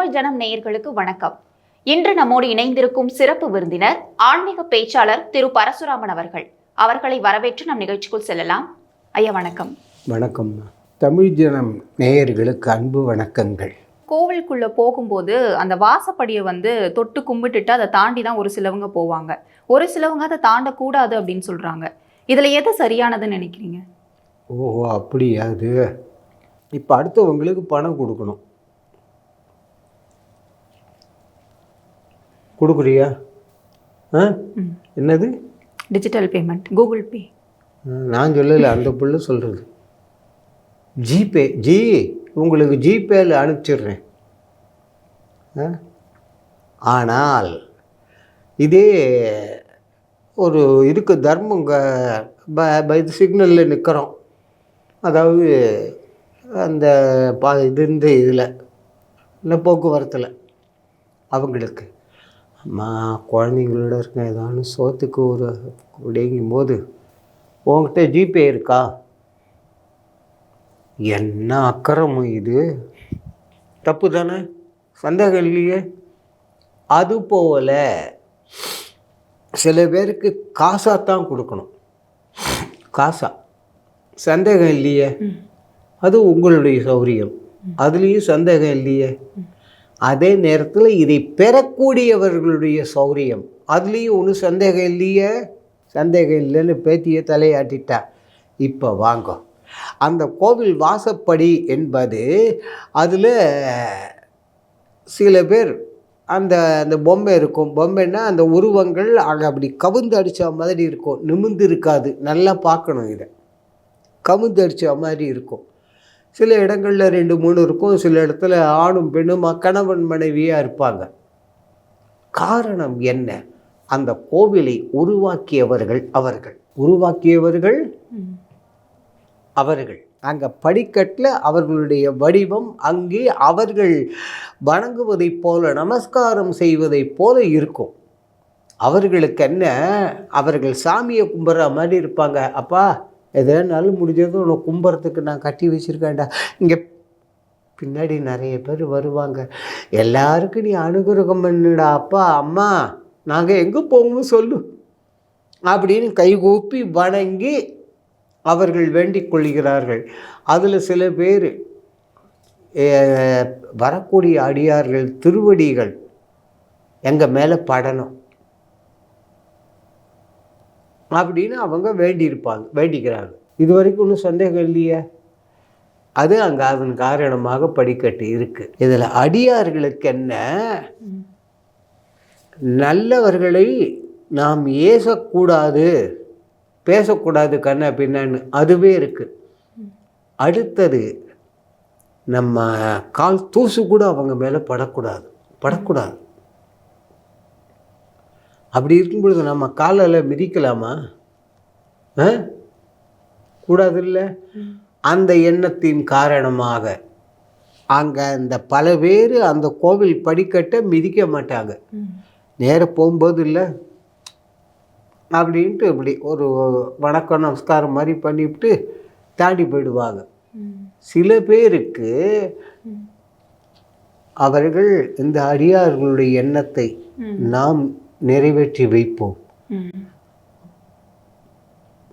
தமிழ் ஜனம் நேயர்களுக்கு வணக்கம். இன்று நம்மோடு இணைந்திருக்கும் சிறப்பு விருந்தினர் ஆன்மீக பேச்சாளர் திரு பரசுராமன் அவர்கள். அவர்களை வரவேற்று நம் நிகழ்ச்சிக்குள் செல்லலாம். ஐயா வணக்கம். வணக்கம். தமிழ் ஜனம் நேயர்களுக்கு அன்பு வணக்கங்கள். கோவிலுக்குள்ள போகும்போது அந்த வாசப்படியை வந்து தொட்டு கும்பிட்டுட்டு அதை தாண்டி தான் ஒரு சிலவங்க போவாங்க. ஒரு சிலவங்க அதை தாண்டக்கூடாது அப்படின்னு சொல்றாங்க. இதுல எது சரியானதுன்னு நினைக்கிறீங்க? ஓஹோ அப்படியா அது? இப்போ அடுத்தவங்களுக்கு பணம் கொடுக்கணும். கொடுக்குறியா? ஆ. என்னது? டிஜிட்டல் பேமெண்ட் கூகுள் பே நான் சொல்லலை அந்த புள்ள சொல்கிறது ஜிபே ஜி உங்களுக்கு ஜிபேல அனுப்பிச்சிடுறேன். ஆ? ஆனால் இதே ஒரு இருக்கு தர்மங்க இது சிக்னலில் நிற்கிறோம் அதாவது அந்த பா இது இந்த இதில் இல்லை போக்குவரத்தில் அவங்களுக்கு. குழந்தைங்களோட இருக்கேன் ஏதாவது சோத்துக்கு ஒரு அப்படிங்கும் போது உங்ககிட்ட ஜிபே இருக்கா? என்ன அக்கறமும் இது? தப்பு தானே சந்தேகம் இல்லையே? அதுபோல் சில பேருக்கு காசாத்தான் கொடுக்கணும். காசா. சந்தேகம் இல்லையே? அது உங்களுடைய சௌரியம் அதுலேயும் சந்தேகம் இல்லையே? அதே நேரத்தில் இதை பெறக்கூடியவர்களுடைய சௌரியம். அதுலேயும் ஒன்றும் சந்தேகம் இல்லையே? சந்தேகம் இல்லைன்னு பேத்தியை தலையாட்டிட்டா. இப்போ வாங்க. அந்த கோவில் வாசப்படி என்பது அதில் சில பேர் அந்த அந்த பொம்மை இருக்கும். பொம்மைன்னா அந்த உருவங்கள் அங்கே அப்படி கவுந்து அடித்த மாதிரி இருக்கும். நிமிந்து இருக்காது. நல்லா பார்க்கணும் இதை. கவுந்து அடித்த மாதிரி இருக்கும். சில இடங்களில் ரெண்டு மூணு இருக்கும். சில இடத்துல ஆணும் பெண்ணும் கணவன் மனைவியாக இருப்பாங்க. காரணம் என்ன? அந்த கோவிலை உருவாக்கியவர்கள் அவர்கள். உருவாக்கியவர்கள் அவர்கள். அங்கே படிக்கட்டில் அவர்களுடைய வடிவம் அங்கே அவர்கள் வணங்குவதைப் போல நமஸ்காரம் செய்வதைப் போல இருக்கும். அவர்களுக்கு என்ன? அவர்கள் சாமியை கும்பிட்ற மாதிரி இருப்பாங்க. அப்பா எதனாலும் முடிஞ்சது உன்னை கும்புறதுக்கு நான் கட்டி வச்சுருக்கேன்டா. இங்கே பின்னாடி நிறைய பேர் வருவாங்க. எல்லாருக்கும் நீ அனுகிரகம் பண்ணுடா அப்பா அம்மா நாங்கள் எங்கே போவோம் சொல்லு. அப்படின்னு கைகூப்பி வணங்கி அவர்கள் வேண்டிக் கொள்கிறார்கள். அதில் சில பேர் வரக்கூடிய அடியார்கள் திருவடிகள் எங்கள் மேலே படணும். அப்படின்னு அவங்க வேண்டியிருப்பாங்க வேண்டிக்கிறாங்க. இது வரைக்கும் ஒன்றும் சந்தேகம் இல்லையே? அது அங்கே அதன் காரணமாக படிக்கட்டு இருக்குது இதில் அடியார்களுக்கு என்ன? நல்லவர்களை நாம் ஏசக்கூடாது பேசக்கூடாது கண்ண பின்னான்னு அதுவே இருக்குது அடுத்தது நம்ம கால் தூசு கூட அவங்க மேலே படக்கூடாது படக்கூடாது. அப்படி இருக்கும் பொழுது நம்ம காலில் மிதிக்கலாமா? கூடாதில்ல? அந்த எண்ணத்தின் காரணமாக அங்கே அந்த பல பேர் அந்த கோவில் படிக்கட்டை மிதிக்க மாட்டாங்க. நேர போகும்போது இல்லை அப்படின்ட்டு இப்படி ஒரு வணக்கம் நமஸ்காரம் மாதிரி பண்ணிவிட்டு தாண்டி போயிடுவாங்க. சில பேருக்கு அவர்கள் இந்த அடியார்களுடைய எண்ணத்தை நாம் நிறைவேற்றி வைப்போம்.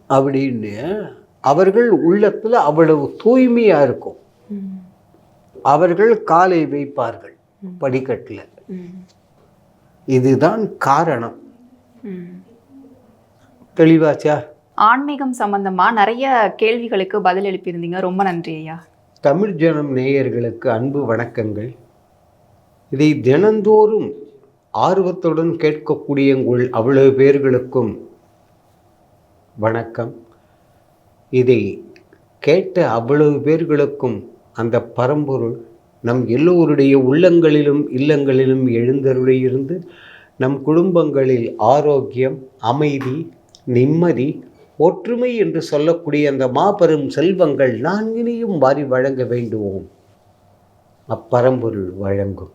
அப்படின்னு அவர்கள் உள்ளத்தில் அவ்வளவு தூய்மையாக இருக்கும். அவர்கள் காலை வைப்பார்கள் படிக்கட்டில். இதுதான் காரணம். தெளிவாச்சா? ஆன்மீகம் சம்பந்தமா நிறைய கேள்விகளுக்கு பதில் எழுப்பியிருந்தீங்க. ரொம்ப நன்றி ஐயா. தமிழ் ஜனம் நேயர்களுக்கு அன்பு வணக்கங்கள். இதை தினந்தோறும் ஆர்வத்துடன் கேட்கக்கூடிய உங்கள் அவ்வளவு பேர்களுக்கும் வணக்கம். இதை கேட்ட அவ்வளவு பேர்களுக்கும் அந்த பரம்பொருள் நம் எல்லோருடைய உள்ளங்களிலும் இல்லங்களிலும் எழுந்தருளியிருந்து நம் குடும்பங்களில் ஆரோக்கியம் அமைதி நிம்மதி ஒற்றுமை என்று சொல்லக்கூடிய அந்த மாபெரும் செல்வங்கள் நான்கினையும் வாரி வழங்க வேண்டுவோம். அப்பரம்பொருள் வழங்கும்.